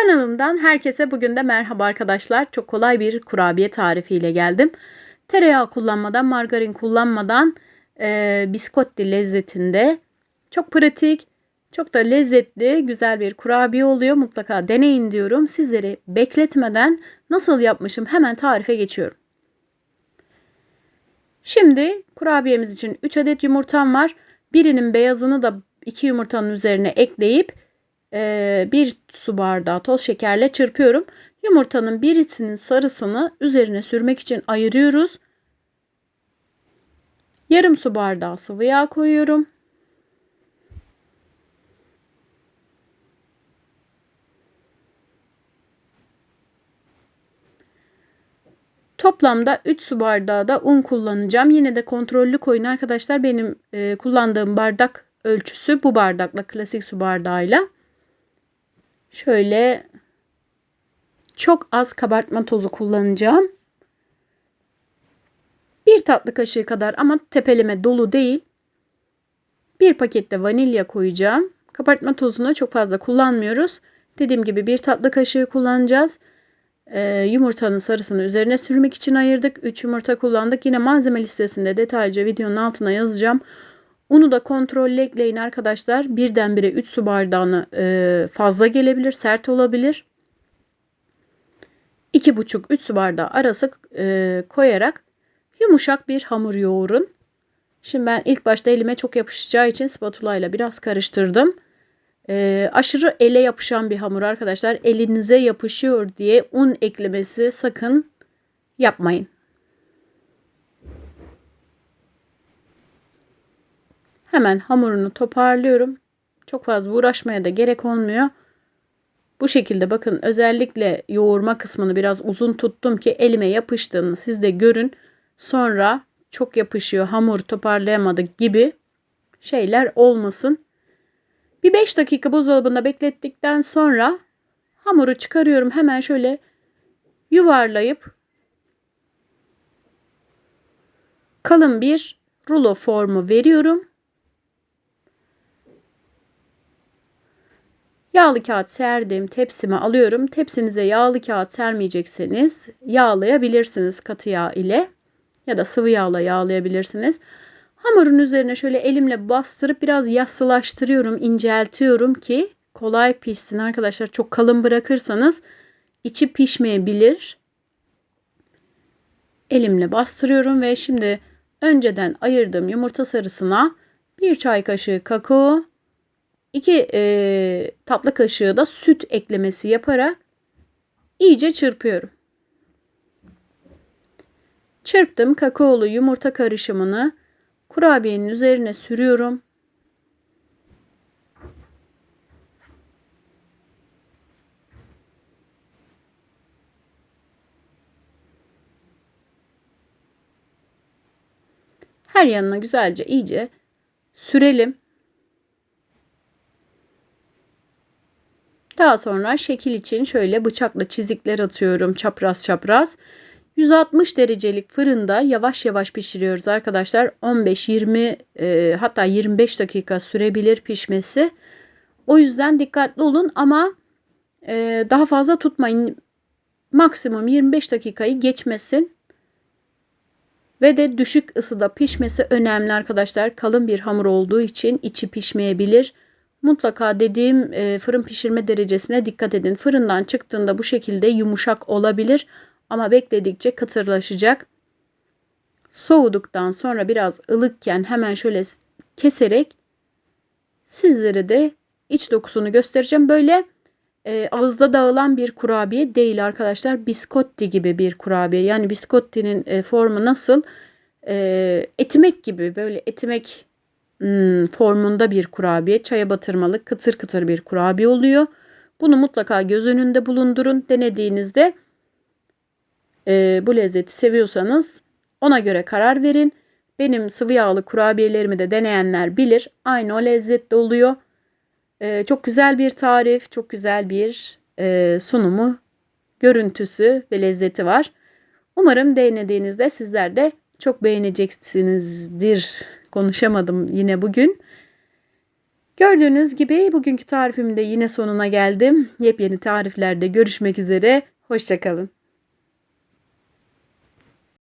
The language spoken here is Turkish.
Kanalımdan herkese bugün de merhaba arkadaşlar. Çok kolay bir kurabiye tarifiyle geldim. Tereyağı kullanmadan, margarin kullanmadan e, biskotti lezzetinde çok pratik, çok da lezzetli, güzel bir kurabiye oluyor. Mutlaka deneyin diyorum. Sizleri bekletmeden nasıl yapmışım hemen tarife geçiyorum. Şimdi kurabiyemiz için 3 adet yumurtam var. Birinin beyazını da 2 yumurtanın üzerine ekleyip e, bir su bardağı toz şekerle çırpıyorum. Yumurtanın birisinin sarısını üzerine sürmek için ayırıyoruz. Yarım su bardağı sıvı yağ koyuyorum. Toplamda 3 su bardağı da un kullanacağım. Yine de kontrollü koyun arkadaşlar. Benim e, kullandığım bardak ölçüsü bu bardakla klasik su bardağıyla. Şöyle çok az kabartma tozu kullanacağım. Bir tatlı kaşığı kadar ama tepeleme dolu değil. Bir pakette vanilya koyacağım. Kabartma tozunu çok fazla kullanmıyoruz. Dediğim gibi bir tatlı kaşığı kullanacağız. Ee, yumurtanın sarısını üzerine sürmek için ayırdık. 3 yumurta kullandık. Yine malzeme listesinde detaylıca videonun altına yazacağım. Unu da kontrollü ekleyin arkadaşlar. Birdenbire 3 su bardağını e, fazla gelebilir, sert olabilir. 2,5-3 su bardağı arası e, koyarak yumuşak bir hamur yoğurun. Şimdi ben ilk başta elime çok yapışacağı için spatula ile biraz karıştırdım. E, aşırı ele yapışan bir hamur arkadaşlar. Elinize yapışıyor diye un eklemesi sakın yapmayın. Hemen hamurunu toparlıyorum. Çok fazla uğraşmaya da gerek olmuyor. Bu şekilde bakın özellikle yoğurma kısmını biraz uzun tuttum ki elime yapıştığını siz de görün. Sonra çok yapışıyor hamur toparlayamadık gibi şeyler olmasın. Bir 5 dakika buzdolabında beklettikten sonra hamuru çıkarıyorum. Hemen şöyle yuvarlayıp kalın bir rulo formu veriyorum. Yağlı kağıt serdim tepsime alıyorum. Tepsinize yağlı kağıt sermeyecekseniz yağlayabilirsiniz katı yağ ile ya da sıvı yağla yağlayabilirsiniz. Hamurun üzerine şöyle elimle bastırıp biraz yassılaştırıyorum, inceltiyorum ki kolay pişsin arkadaşlar. Çok kalın bırakırsanız içi pişmeyebilir. Elimle bastırıyorum ve şimdi önceden ayırdığım yumurta sarısına bir çay kaşığı kakao, 2 e, tatlı kaşığı da süt eklemesi yaparak iyice çırpıyorum. Çırptım kakaolu yumurta karışımını kurabiyenin üzerine sürüyorum. Her yanına güzelce iyice sürelim. Daha sonra şekil için şöyle bıçakla çizikler atıyorum çapraz çapraz. 160 derecelik fırında yavaş yavaş pişiriyoruz arkadaşlar. 15-20 e, hatta 25 dakika sürebilir pişmesi. O yüzden dikkatli olun ama e, daha fazla tutmayın. Maksimum 25 dakikayı geçmesin. Ve de düşük ısıda pişmesi önemli arkadaşlar. Kalın bir hamur olduğu için içi pişmeyebilir. Mutlaka dediğim e, fırın pişirme derecesine dikkat edin. Fırından çıktığında bu şekilde yumuşak olabilir ama bekledikçe katırlaşacak. Soğuduktan sonra biraz ılıkken hemen şöyle keserek sizlere de iç dokusunu göstereceğim. Böyle e, ağızda dağılan bir kurabiye değil arkadaşlar. Biskotti gibi bir kurabiye. Yani biskottinin e, formu nasıl? E, etimek gibi böyle etimek hmm, formunda bir kurabiye. Çaya batırmalık kıtır kıtır bir kurabiye oluyor. Bunu mutlaka göz önünde bulundurun. Denediğinizde e, bu lezzeti seviyorsanız ona göre karar verin. Benim sıvı yağlı kurabiyelerimi de deneyenler bilir. Aynı o lezzette oluyor. E, çok güzel bir tarif, çok güzel bir e, sunumu, görüntüsü ve lezzeti var. Umarım denediğinizde sizler de çok beğeneceksinizdir. Konuşamadım yine bugün. Gördüğünüz gibi bugünkü tarifimin de yine sonuna geldim. Yepyeni tariflerde görüşmek üzere. Hoşçakalın.